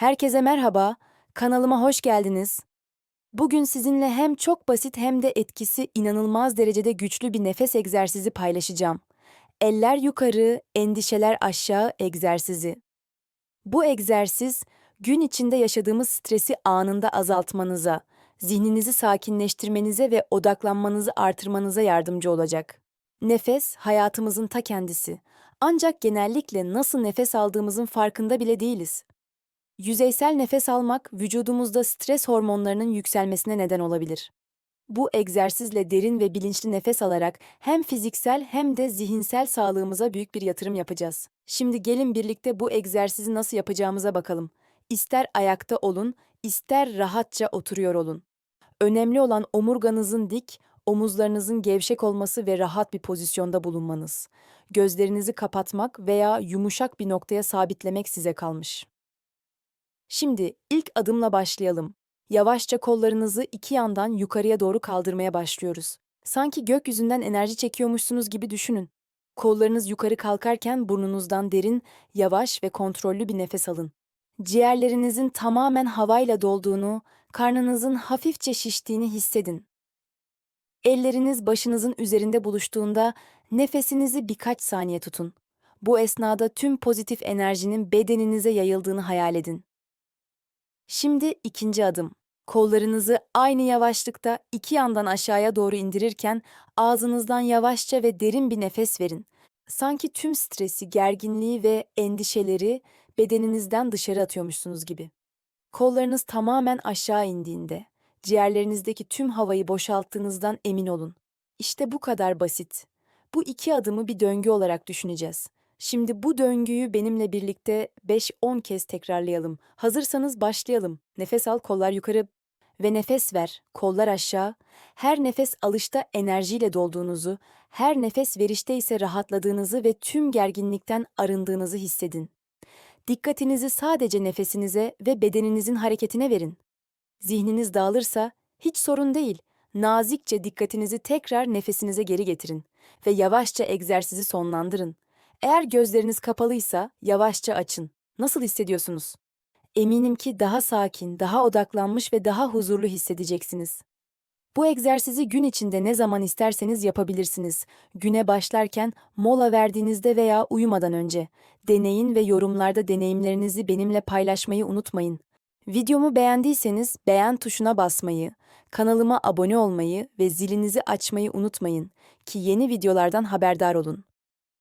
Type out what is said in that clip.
Herkese merhaba, kanalıma hoş geldiniz. Bugün sizinle hem çok basit hem de etkisi inanılmaz derecede güçlü bir nefes egzersizi paylaşacağım. Eller yukarı, endişeler aşağı egzersizi. Bu egzersiz, gün içinde yaşadığımız stresi anında azaltmanıza, zihninizi sakinleştirmenize ve odaklanmanızı artırmanıza yardımcı olacak. Nefes, hayatımızın ta kendisi. Ancak genellikle nasıl nefes aldığımızın farkında bile değiliz. Yüzeysel nefes almak vücudumuzda stres hormonlarının yükselmesine neden olabilir. Bu egzersizle derin ve bilinçli nefes alarak hem fiziksel hem de zihinsel sağlığımıza büyük bir yatırım yapacağız. Şimdi gelin birlikte bu egzersizi nasıl yapacağımıza bakalım. İster ayakta olun, ister rahatça oturuyor olun. Önemli olan omurganızın dik, omuzlarınızın gevşek olması ve rahat bir pozisyonda bulunmanız. Gözlerinizi kapatmak veya yumuşak bir noktaya sabitlemek size kalmış. Şimdi ilk adımla başlayalım. Yavaşça kollarınızı iki yandan yukarıya doğru kaldırmaya başlıyoruz. Sanki gökyüzünden enerji çekiyormuşsunuz gibi düşünün. Kollarınız yukarı kalkarken burnunuzdan derin, yavaş ve kontrollü bir nefes alın. Ciğerlerinizin tamamen havayla dolduğunu, karnınızın hafifçe şiştiğini hissedin. Elleriniz başınızın üzerinde buluştuğunda nefesinizi birkaç saniye tutun. Bu esnada tüm pozitif enerjinin bedeninize yayıldığını hayal edin. Şimdi ikinci adım. Kollarınızı aynı yavaşlıkta iki yandan aşağıya doğru indirirken ağzınızdan yavaşça ve derin bir nefes verin. Sanki tüm stresi, gerginliği ve endişeleri bedeninizden dışarı atıyormuşsunuz gibi. Kollarınız tamamen aşağı indiğinde, ciğerlerinizdeki tüm havayı boşalttığınızdan emin olun. İşte bu kadar basit. Bu iki adımı bir döngü olarak düşüneceğiz. Şimdi bu döngüyü benimle birlikte 5-10 kez tekrarlayalım. Hazırsanız başlayalım. Nefes al, kollar yukarı ve nefes ver, kollar aşağı. Her nefes alışta enerjiyle dolduğunuzu, her nefes verişte ise rahatladığınızı ve tüm gerginlikten arındığınızı hissedin. Dikkatinizi sadece nefesinize ve bedeninizin hareketine verin. Zihniniz dağılırsa hiç sorun değil. Nazikçe dikkatinizi tekrar nefesinize geri getirin ve yavaşça egzersizi sonlandırın. Eğer gözleriniz kapalıysa yavaşça açın. Nasıl hissediyorsunuz? Eminim ki daha sakin, daha odaklanmış ve daha huzurlu hissedeceksiniz. Bu egzersizi gün içinde ne zaman isterseniz yapabilirsiniz. Güne başlarken, mola verdiğinizde veya uyumadan önce. Deneyin ve yorumlarda deneyimlerinizi benimle paylaşmayı unutmayın. Videomu beğendiyseniz beğen tuşuna basmayı, kanalıma abone olmayı ve zilinizi açmayı unutmayın ki yeni videolardan haberdar olun.